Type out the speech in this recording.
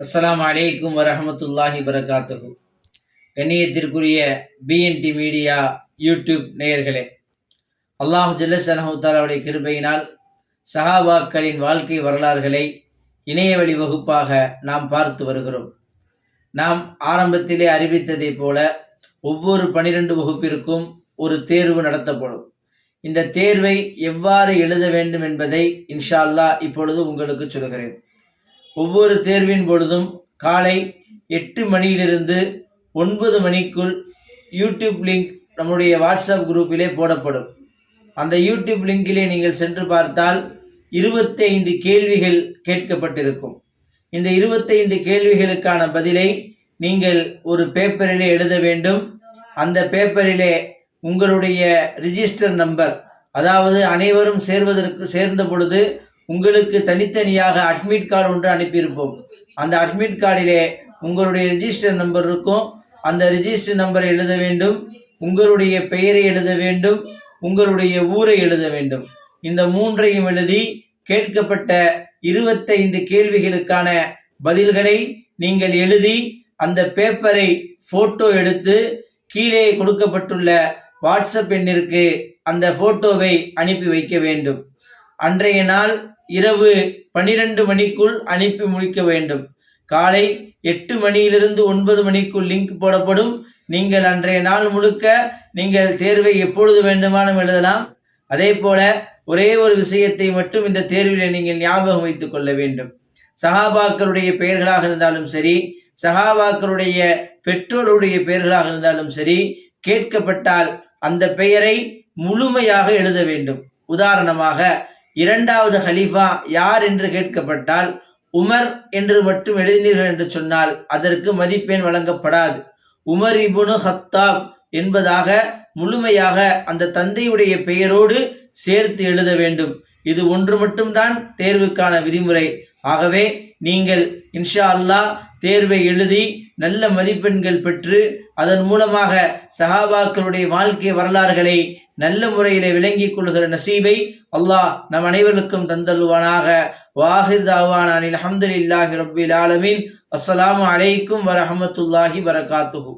அஸ்லாம் அலைக்கும் வரமத்துல்லாஹி வரகாத்துஹு கண்ணியத்திற்குரிய பிஎன்டி மீடியா யூடியூப் நேயர்களே அல்லாஹ் ஜல்லசனஹுத்தாலாவுடைய கிருபையினால் சஹாபாக்களின் வாழ்க்கை வரலாறுகளை இணையவழி வகுப்பாக நாம் பார்த்து வருகிறோம். நாம் ஆரம்பத்திலே அறிவித்ததைப் போல ஒவ்வொரு பனிரெண்டு வகுப்பிற்கும் ஒரு தேர்வு நடத்தப்படும். இந்த தேர்வை எவ்வாறு எழுத வேண்டும் என்பதை இன்ஷா அல்லா இப்பொழுது உங்களுக்கு சொல்கிறேன். ஒவ்வொரு தேர்வின் பொழுதும் காலை எட்டு மணியிலிருந்து ஒன்பது மணிக்குள் யூடியூப் லிங்க் நம்முடைய வாட்ஸ்அப் குரூப்பிலே போடப்படும். அந்த யூடியூப் லிங்கிலே நீங்கள் சென்று பார்த்தால் இருபத்தைந்து கேள்விகள் கேட்கப்பட்டிருக்கும். இந்த இருபத்தைந்து கேள்விகளுக்கான பதிலை நீங்கள் ஒரு பேப்பரிலே எழுத வேண்டும். அந்த பேப்பரிலே உங்களுடைய ரிஜிஸ்டர் நம்பர் அதாவது அனைவரும் சேர்வதற்கு சேர்ந்த பொழுது உங்களுக்கு தனித்தனியாக அட்மிட் கார்டு ஒன்று அனுப்பியிருப்போம். அந்த அட்மிட் கார்டிலே உங்களுடைய ரிஜிஸ்டர் நம்பர் இருக்கும். அந்த ரிஜிஸ்டர் நம்பரை எழுத வேண்டும். உங்களுடைய பெயரை எழுத வேண்டும். உங்களுடைய ஊரை எழுத வேண்டும். இந்த மூன்றையும் எழுதி கேட்கப்பட்ட இருபத்தைந்து கேள்விகளுக்கான பதில்களை நீங்கள் எழுதி அந்த பேப்பரை ஃபோட்டோ எடுத்து கீழே கொடுக்கப்பட்டுள்ள வாட்ஸ்அப் எண்ணிற்கு அந்த ஃபோட்டோவை அனுப்பி வைக்க வேண்டும். அன்றைய நாள் இரவு பனிரெண்டு மணிக்குள் அனுப்பி முடிக்க வேண்டும். காலை எட்டு மணியிலிருந்து ஒன்பது மணிக்குள் லிங்க் போடப்படும். நீங்கள் அன்றைய நாள் முழுக்க நீங்கள் தேர்வை எப்பொழுது வேண்டுமானும் எழுதலாம். அதே போல ஒரே ஒரு விஷயத்தை மட்டும் இந்த தேர்வில் நீங்கள் ஞாபகம் வைத்துக் கொள்ள வேண்டும். சஹாபாக்களுடைய பெயர்களாக இருந்தாலும் சரி சஹாபாக்களுடைய பெற்றோருடைய பெயர்களாக இருந்தாலும் சரி கேட்கப்பட்டால் அந்த பெயரை முழுமையாக எழுத வேண்டும். உதாரணமாக இரண்டாவது ஹலீஃபா யார் என்று கேட்கப்பட்டால் உமர் என்று மட்டும் எழுதினீர்கள் என்று சொன்னால் அதற்கு மதிப்பெண் வழங்கப்படாது. உமர் இபுனு ஹத்தாப் என்பதாக முழுமையாக அந்த தந்தையுடைய பெயரோடு சேர்த்து எழுத வேண்டும். இது ஒன்று மட்டும்தான் தேர்வுக்கான விதிமுறை. ஆகவே நீங்கள் இன்ஷா அல்லாஹ் தேர்வை எழுதி நல்ல மதிப்பெண்கள் பெற்று அதன் மூலமாக சஹாபாக்களுடைய வாழ்க்கை வரலாறுகளை நல்ல முறையிலே விளங்கிக் கொள்கிற நசீபை அல்லாஹ் நம் அனைவருக்கும் தந்தல்வானாக வாஹிர் தாவானில் அஹமதுல்லாஹி ரபில் ஆலமின். அஸ்லாம் அலைக்கும் வரஹமத்துல்லாஹி வரகாத்துஹு.